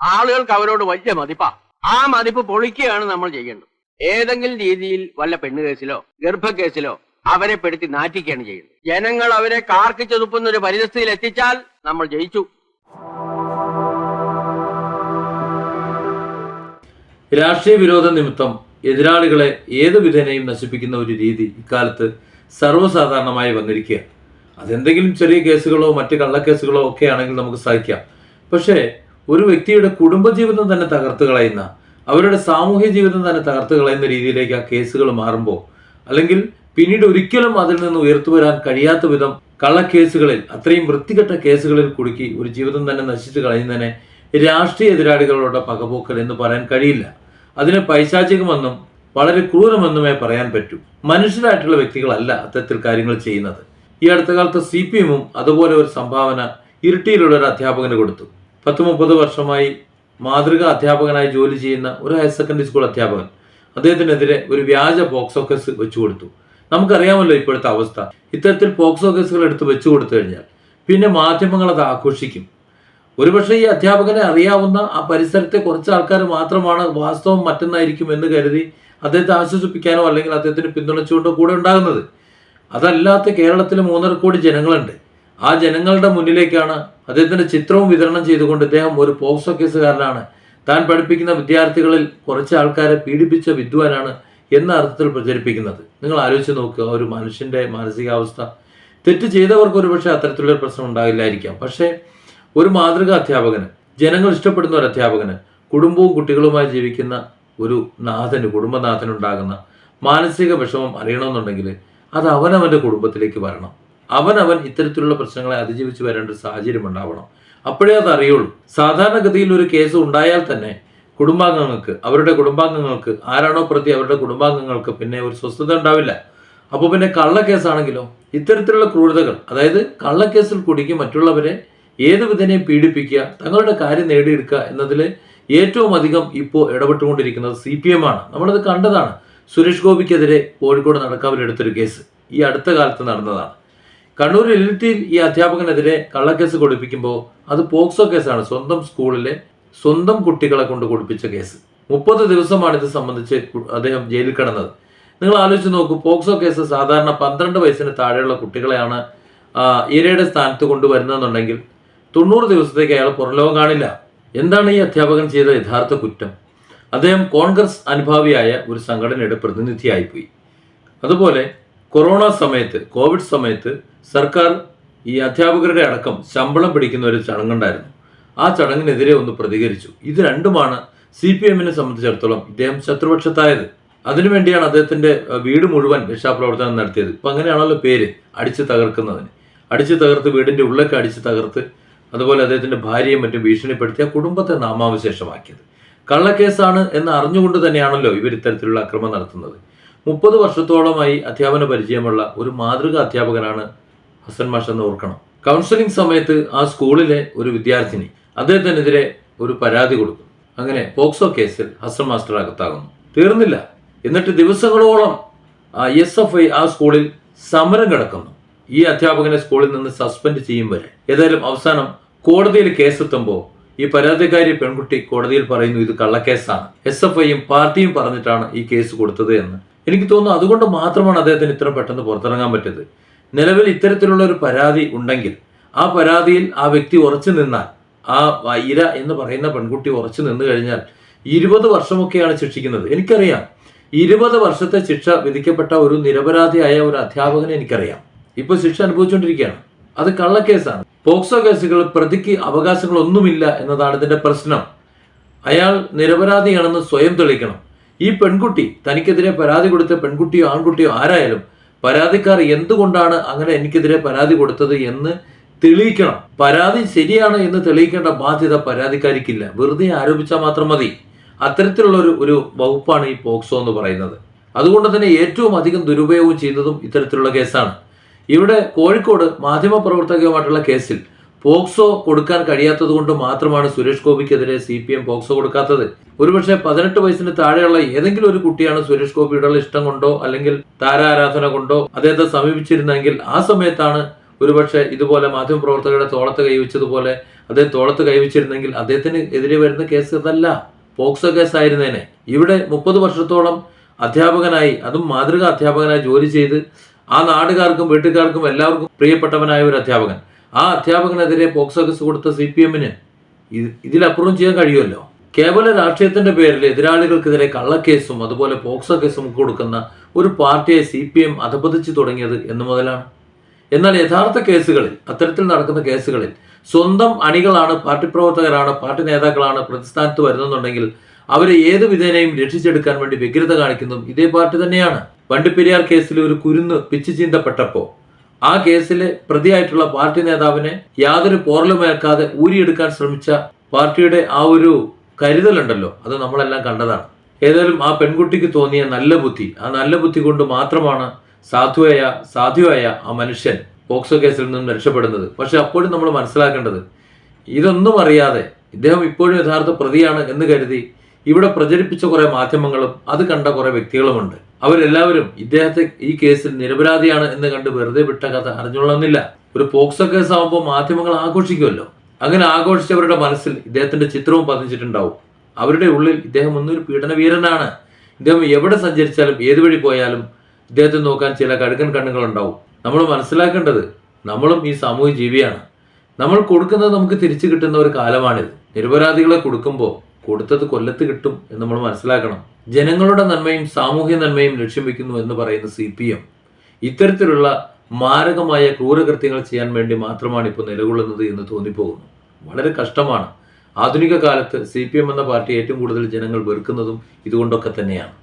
ആളുകൾക്ക് അവരോട് വലിയ മതിപ്പാ. ആ മതിപ്പ് പൊളിക്കുകയാണ് നമ്മൾ ചെയ്യേണ്ടത്. ഏതെങ്കിലും രീതിയിൽ വല്ല പെണ്ണ് കേസിലോ ഗർഭക്കേസിലോ അവരെ പെടുത്തി നാറ്റിക്കുകയാണ് ചെയ്യുന്നത്. ജനങ്ങൾ അവരെ കാർക്കി ചെതുപ്പുന്ന ഒരു പരിതസ്ഥിതിയിൽ എത്തിച്ചാൽ നമ്മൾ ജയിച്ചു. രാഷ്ട്രീയ വിരോധ നിമിത്തം എതിരാളികളെ ഏത് വിധേനയും നശിപ്പിക്കുന്ന ഒരു രീതി ഇക്കാലത്ത് സർവസാധാരണമായി വന്നിരിക്കുക അതെന്തെങ്കിലും ചെറിയ കേസുകളോ മറ്റ് കള്ളക്കേസുകളോ ഒക്കെ ആണെങ്കിൽ നമുക്ക് സഹിക്കാം പക്ഷേ ഒരു വ്യക്തിയുടെ കുടുംബജീവിതം തന്നെ തകർത്ത് കളയുന്ന അവരുടെ സാമൂഹ്യ ജീവിതം തന്നെ തകർത്ത് കളയുന്ന രീതിയിലേക്ക് ആ കേസുകൾ മാറുമ്പോൾ അല്ലെങ്കിൽ പിന്നീട് ഒരിക്കലും അതിൽ നിന്ന് ഉയർത്തു വരാൻ കഴിയാത്ത വിധം കള്ളക്കേസുകളിൽ അത്രയും വൃത്തികെട്ട കേസുകളിൽ കുടുക്കി ഒരു ജീവിതം തന്നെ നശിച്ചു കളയുന്നതിനെ രാഷ്ട്രീയ എതിരാളികളുടെ പകപോക്കൽ എന്ന് പറയാൻ കഴിയില്ല. അതിന് പൈശാചികമെന്നും വളരെ ക്രൂരമെന്നുമേ പറയാൻ പറ്റൂ. മനുഷ്യരായിട്ടുള്ള വ്യക്തികളല്ല അത്തരത്തിൽ കാര്യങ്ങൾ ചെയ്യുന്നത്. ഈ അടുത്ത കാലത്ത് സി പി എമ്മും അതുപോലെ ഒരു സംഭാവന ഇരുട്ടിയിലുള്ള ഒരു അധ്യാപകന് കൊടുത്തു. പത്ത് മുപ്പത് വർഷമായി മാതൃക അധ്യാപകനായി ജോലി ചെയ്യുന്ന ഒരു ഹയർ സെക്കൻഡറി സ്കൂൾ അധ്യാപകൻ അദ്ദേഹത്തിനെതിരെ ഒരു വ്യാജ പോക്സോ കേസ് വെച്ചു കൊടുത്തു. നമുക്കറിയാമല്ലോ ഇപ്പോഴത്തെ അവസ്ഥ. ഇത്തരത്തിൽ പോക്സോ കേസുകൾ എടുത്ത് വെച്ചു കൊടുത്തു കഴിഞ്ഞാൽ പിന്നെ മാധ്യമങ്ങൾ അത് ആഘോഷിക്കും. ഒരുപക്ഷെ ഈ അധ്യാപകനെ അറിയാവുന്ന ആ പരിസരത്തെ കുറച്ച് ആൾക്കാർ മാത്രമാണ് വാസ്തവം മറ്റൊന്നായിരിക്കും എന്ന് കരുതി അദ്ദേഹത്തെ ആശ്വസിപ്പിക്കാനോ അല്ലെങ്കിൽ അദ്ദേഹത്തിന് പിന്തുണച്ചുകൊണ്ടോ കൂടെ ഉണ്ടാകുന്നത്. അതല്ലാത്ത കേരളത്തിൽ മൂന്നര കോടി ജനങ്ങളുണ്ട്. ആ ജനങ്ങളുടെ മുന്നിലേക്കാണ് അദ്ദേഹത്തിന്റെ ചിത്രവും വിതരണം ചെയ്തുകൊണ്ട് ഇദ്ദേഹം ഒരു പോക്സോ കേസുകാരനാണ്. താൻ പഠിപ്പിക്കുന്ന വിദ്യാർത്ഥികളിൽ കുറച്ച് ആൾക്കാരെ പീഡിപ്പിച്ച വിദ്വാനാണ് എന്ന അർത്ഥത്തിൽ പ്രചരിപ്പിക്കുന്നത്. നിങ്ങൾ ആലോചിച്ച് നോക്കുക ഒരു മനുഷ്യന്റെ മാനസികാവസ്ഥ. തെറ്റ് ചെയ്തവർക്ക് ഒരുപക്ഷെ അത്തരത്തിലുള്ള പ്രശ്നം ഉണ്ടാകില്ലായിരിക്കാം. പക്ഷേ ഒരു മാതൃകാ അധ്യാപകന് ജനങ്ങൾ ഇഷ്ടപ്പെടുന്ന ഒരു അധ്യാപകന് കുടുംബവും കുട്ടികളുമായി ജീവിക്കുന്ന ഒരു നാഥന് കുടുംബനാഥനുണ്ടാകുന്ന മാനസിക വിഷമം അറിയണമെന്നുണ്ടെങ്കിൽ അത് അവനവന്റെ കുടുംബത്തിലേക്ക് വരണം. അവനവൻ ഇത്തരത്തിലുള്ള പ്രശ്നങ്ങളെ അതിജീവിച്ച് വരേണ്ട ഒരു സാഹചര്യം ഉണ്ടാവണം. അപ്പോഴേ അത് അറിയുള്ളൂ സാധാരണഗതിയിൽ ഒരു കേസ് ഉണ്ടായാൽ തന്നെ കുടുംബാംഗങ്ങൾക്ക് അവരുടെ കുടുംബാംഗങ്ങൾക്ക് ആരാണോ പ്രതി അവരുടെ കുടുംബാംഗങ്ങൾക്ക് പിന്നെ ഒരു സ്വസ്ഥത ഉണ്ടാവില്ല. അപ്പോൾ പിന്നെ കള്ളക്കേസാണെങ്കിലോ? ഇത്തരത്തിലുള്ള ക്രൂരതകൾ അതായത് കള്ളക്കേസിൽ കുടുക്കി മറ്റുള്ളവരെ ഏത് വിധനെയും പീഡിപ്പിക്കുക തങ്ങളുടെ കാര്യം നേടിയെടുക്കുക എന്നതിൽ ഏറ്റവും അധികം ഇപ്പോൾ ഇടപെട്ടുകൊണ്ടിരിക്കുന്നത് സി പി എം ആണ്. നമ്മളത് കണ്ടതാണ്. സുരേഷ് ഗോപിക്കെതിരെ കോഴിക്കോട് നടക്കാവിലെടുത്തൊരു കേസ്. ഈ അടുത്ത കാലത്ത് നടന്നതാണ്. കണ്ണൂർ എലിറ്റിയിൽ ഈ അധ്യാപകനെതിരെ കള്ളക്കേസ് കൊടുപ്പിക്കുമ്പോൾ അത് പോക്സോ കേസാണ്. സ്വന്തം സ്കൂളിലെ സ്വന്തം കുട്ടികളെ കൊണ്ട് കൊടുപ്പിച്ച കേസ്. മുപ്പത് ദിവസമാണ് ഇത് സംബന്ധിച്ച് അദ്ദേഹം ജയിലിൽ കിടന്നത്. നിങ്ങൾ ആലോചിച്ച് നോക്കൂ പോക്സോ കേസ് സാധാരണ പന്ത്രണ്ട് വയസ്സിന് താഴെയുള്ള കുട്ടികളെയാണ് ഇരയുടെ സ്ഥാനത്ത് കൊണ്ടുവരുന്നതെന്നുണ്ടെങ്കിൽ തൊണ്ണൂറ് ദിവസത്തേക്ക് അയാൾ പുറലോകം കാണില്ല. എന്താണ് ഈ അധ്യാപകൻ ചെയ്ത യഥാർത്ഥ കുറ്റം? അദ്ദേഹം കോൺഗ്രസ് അനുഭാവിയായ ഒരു സംഘടനയുടെ പ്രതിനിധിയായിപ്പോയി. അതുപോലെ കൊറോണ സമയത്ത് കോവിഡ് സമയത്ത് സർക്കാർ ഈ അധ്യാപകരുടെ അടക്കം ശമ്പളം പിടിക്കുന്ന ഒരു ചടങ്ങുണ്ടായിരുന്നു. ആ ചടങ്ങിനെതിരെ ഒന്ന് പ്രതികരിച്ചു. ഇത് രണ്ടുമാണ് സി പി എമ്മിനെ സംബന്ധിച്ചിടത്തോളം ഇദ്ദേഹം ശത്രുപക്ഷത്തായത്. അതിനുവേണ്ടിയാണ് അദ്ദേഹത്തിന്റെ വീട് മുഴുവൻ രക്ഷാപ്രവർത്തനം നടത്തിയത്. ഇപ്പൊ അങ്ങനെയാണല്ലോ പേര് അടിച്ചു തകർക്കുന്നതിന്. അടിച്ചു തകർത്ത് വീടിന്റെ ഉള്ളൊക്കെ അടിച്ചു തകർത്ത് അതുപോലെ അദ്ദേഹത്തിന്റെ ഭാര്യയെ മറ്റും ഭീഷണിപ്പെടുത്തി ആ കുടുംബത്തെ നാമാവശേഷമാക്കിയത്. കള്ളക്കേസാണ് എന്ന് അറിഞ്ഞുകൊണ്ട് തന്നെയാണല്ലോ ഇവർ ഇത്തരത്തിലുള്ള അക്രമം നടത്തുന്നത്. മുപ്പത് വർഷത്തോളമായി അധ്യാപന പരിചയമുള്ള ഒരു മാതൃക അധ്യാപകനാണ് ഹസൻ മാഷ് എന്ന് ഓർക്കണം. കൗൺസിലിംഗ് സമയത്ത് ആ സ്കൂളിലെ ഒരു വിദ്യാർത്ഥിനി അദ്ദേഹത്തിനെതിരെ ഒരു പരാതി കൊടുക്കും അങ്ങനെ പോക്സോ കേസിൽ ഹസൻ മാസ്റ്റർ അകത്താകുന്നു. തീർന്നില്ല. എന്നിട്ട് ദിവസങ്ങളോളം എസ് എഫ് ഐ ആ സ്കൂളിൽ സമരം കിടക്കുന്നു. ഈ അധ്യാപകനെ സ്കൂളിൽ നിന്ന് സസ്പെൻഡ് ചെയ്യും വരെ. ഏതായാലും അവസാനം കോടതിയിൽ കേസെത്തുമ്പോൾ ഈ പരാതിക്കാരി പെൺകുട്ടി കോടതിയിൽ പറയുന്നു ഇത് കള്ളക്കേസാണ്. എസ് എഫ് ഐയും പാർട്ടിയും പറഞ്ഞിട്ടാണ് ഈ കേസ് കൊടുത്തത് എന്ന് എനിക്ക് തോന്നുന്നു അതുകൊണ്ട് മാത്രമാണ് അദ്ദേഹത്തിന് ഇത്ര പെട്ടെന്ന് പുറത്തിറങ്ങാൻ പറ്റിയത്. നിലവിൽ ഇത്തരത്തിലുള്ള ഒരു പരാതി ഉണ്ടെങ്കിൽ ആ പരാതിയിൽ ആ വ്യക്തി ഉറച്ചു നിന്നാൽ ആ വൈര എന്ന് പറയുന്ന പെൺകുട്ടി ഉറച്ചു നിന്ന് കഴിഞ്ഞാൽ ഇരുപത് വർഷമൊക്കെയാണ് ശിക്ഷിക്കുന്നത്. എനിക്കറിയാം. ഇരുപത് വർഷത്തെ ശിക്ഷ വിധിക്കപ്പെട്ട ഒരു നിരപരാധിയായ ഒരു അധ്യാപകനെ എനിക്കറിയാം. ഇപ്പോൾ ശിക്ഷ അനുഭവിച്ചുകൊണ്ടിരിക്കുകയാണ്. അത് കള്ളക്കേസാണ്. പോക്സോ കേസുകൾ പ്രതിക്ക് അവകാശങ്ങളൊന്നുമില്ല എന്നതാണ് ഇതിന്റെ പ്രശ്നം. അയാൾ നിരപരാധിയാണെന്ന് സ്വയം തെളിയിക്കണം. ഈ പെൺകുട്ടി തനിക്കെതിരെ പരാതി കൊടുത്ത പെൺകുട്ടിയോ ആൺകുട്ടിയോ ആരായാലും പരാതിക്കാർ എന്തുകൊണ്ടാണ് അങ്ങനെ എനിക്കെതിരെ പരാതി കൊടുത്തത് എന്ന് തെളിയിക്കണം. പരാതി ശരിയാണ് എന്ന് തെളിയിക്കേണ്ട ബാധ്യത പരാതിക്കാരിക്കില്ല. വെറുതെ ആരോപിച്ചാൽ മാത്രം മതി. അത്തരത്തിലുള്ള ഒരു ഒരു വകുപ്പാണ് ഈ പോക്സോ എന്ന് പറയുന്നത്. അതുകൊണ്ട് തന്നെ ഏറ്റവും അധികം ദുരുപയോഗം ചെയ്യുന്നതും ഇത്തരത്തിലുള്ള കേസാണ്. ഇവിടെ കോഴിക്കോട് മാധ്യമപ്രവർത്തകയുമായിട്ടുള്ള കേസിൽ പോക്സോ കൊടുക്കാൻ കഴിയാത്തത് കൊണ്ട് മാത്രമാണ് സുരേഷ് ഗോപിക്കെതിരെ സി പി എം പോക്സോ കൊടുക്കാത്തത്. ഒരുപക്ഷെ പതിനെട്ട് വയസ്സിന് താഴെയുള്ള ഏതെങ്കിലും ഒരു കുട്ടിയാണ് സുരേഷ് ഗോപിയുടെ ഇഷ്ടം കൊണ്ടോ അല്ലെങ്കിൽ താരാരാധന കൊണ്ടോ അദ്ദേഹത്തെ സമീപിച്ചിരുന്നെങ്കിൽ ആ സമയത്താണ് ഒരുപക്ഷെ ഇതുപോലെ മാധ്യമപ്രവർത്തകരുടെ തോളത്ത് കൈവച്ചതുപോലെ അദ്ദേഹം തോളത്ത് കൈവച്ചിരുന്നെങ്കിൽ അദ്ദേഹത്തിന് എതിരെ വരുന്ന കേസ് അതല്ല പോക്സോ കേസായിരുന്നേനെ. ഇവിടെ മുപ്പത് വർഷത്തോളം അധ്യാപകനായി അതും മാതൃകാ അധ്യാപകനായി ജോലി ചെയ്ത് ആ നാടുകാർക്കും വീട്ടുകാർക്കും എല്ലാവർക്കും പ്രിയപ്പെട്ടവനായ ഒരു അധ്യാപകൻ. ആ അധ്യാപകനെതിരെ പോക്സോ കേസ് കൊടുത്ത സി പി എമ്മിന് ഇതിലപ്പുറം ചെയ്യാൻ കഴിയുമല്ലോ? കേവല രാഷ്ട്രീയത്തിന്റെ പേരിൽ എതിരാളികൾക്കെതിരെ കള്ളക്കേസും അതുപോലെ പോക്സോ കേസും കൊടുക്കുന്ന ഒരു പാർട്ടിയെ സി പി എം അധപതിച്ചു തുടങ്ങിയത് എന്നു മുതലാണ്. എന്നാൽ യഥാർത്ഥ കേസുകളിൽ അത്തരത്തിൽ നടക്കുന്ന കേസുകളിൽ സ്വന്തം അണികളാണ് പാർട്ടി പ്രവർത്തകരാണ് പാർട്ടി നേതാക്കളാണ് പ്രതിസ്ഥാനത്ത് വരുന്നുണ്ടെങ്കിൽ അവരെ ഏത് വിധേനയും രക്ഷിച്ചെടുക്കാൻ വേണ്ടി വ്യഗ്രത കാണിക്കുന്നതും ഇതേ പാർട്ടി തന്നെയാണ്. വണ്ടിപ്പെരിയാർ കേസിൽ ഒരു കുരുന്ന് പിച്ചു ചീന്തപ്പെട്ടപ്പോൾ ആ കേസിലെ പ്രതിയായിട്ടുള്ള പാർട്ടി നേതാവിനെ യാതൊരു പോറലുമേൽക്കാതെ ഊരിയെടുക്കാൻ ശ്രമിച്ച പാർട്ടിയുടെ ആ ഒരു കരുതലുണ്ടല്ലോ. അത് നമ്മളെല്ലാം കണ്ടതാണ്. ഏതായാലും ആ പെൺകുട്ടിക്ക് തോന്നിയ നല്ല ബുദ്ധി ആ നല്ല ബുദ്ധി കൊണ്ട് മാത്രമാണ് സാധുവായ സാധുവായ ആ മനുഷ്യൻ പോക്സോ കേസിൽ നിന്നും രക്ഷപ്പെടുന്നത്. പക്ഷെ അപ്പോഴും നമ്മൾ മനസ്സിലാക്കേണ്ടത് ഇതൊന്നും അറിയാതെ ഇദ്ദേഹം ഇപ്പോഴും യഥാർത്ഥ പ്രതിയാണ് എന്ന് കരുതി ഇവിടെ പ്രചരിപ്പിച്ച കുറേ മാധ്യമങ്ങളും അത് കണ്ട കുറെ വ്യക്തികളുമുണ്ട്. അവരെല്ലാവരും ഇദ്ദേഹത്തെ ഈ കേസിൽ നിരപരാധിയാണ് എന്ന് കണ്ട് വെറുതെ വിട്ട കഥ അറിഞ്ഞുകൊള്ളുന്നില്ല ഒരു പോക്സോ കേസ് ആകുമ്പോൾ മാധ്യമങ്ങൾ ആഘോഷിക്കുമല്ലോ. അങ്ങനെ ആഘോഷിച്ചവരുടെ മനസ്സിൽ ഇദ്ദേഹത്തിന്റെ ചിത്രവും പതിച്ചിട്ടുണ്ടാവും അവരുടെ ഉള്ളിൽ ഇദ്ദേഹം ഒന്നൊരു പീഡനവീരനാണ്. ഇദ്ദേഹം എവിടെ സഞ്ചരിച്ചാലും ഏത് വഴി പോയാലും ഇദ്ദേഹത്തെ നോക്കാൻ ചില കഴുകൻ കണ്ണുകൾ ഉണ്ടാവും നമ്മൾ മനസ്സിലാക്കേണ്ടത് നമ്മളും ഈ സാമൂഹ്യ ജീവിയാണ്. നമ്മൾ കൊടുക്കുന്നത് നമുക്ക് തിരിച്ചു കിട്ടുന്ന ഒരു കാലമാണിത്. നിരപരാധികളെ കൊടുക്കുമ്പോൾ കൊടുത്തത് കൊല്ലത്ത് കിട്ടും എന്ന് നമ്മൾ മനസ്സിലാക്കണം. ജനങ്ങളുടെ നന്മയും സാമൂഹ്യ നന്മയും ലക്ഷ്യം വെക്കുന്നു എന്ന് പറയുന്ന സി പി എം ഇത്തരത്തിലുള്ള മാരകമായ ക്രൂരകൃത്യങ്ങൾ ചെയ്യാൻ വേണ്ടി മാത്രമാണ് ഇപ്പോൾ നിലകൊള്ളുന്നത് എന്ന് തോന്നിപ്പോകുന്നു. വളരെ കഷ്ടമാണ്. ആധുനിക കാലത്ത് സി പി എം എന്ന പാർട്ടി ഏറ്റവും കൂടുതൽ ജനങ്ങൾ വെറുക്കുന്നതും ഇതുകൊണ്ടൊക്കെ തന്നെയാണ്.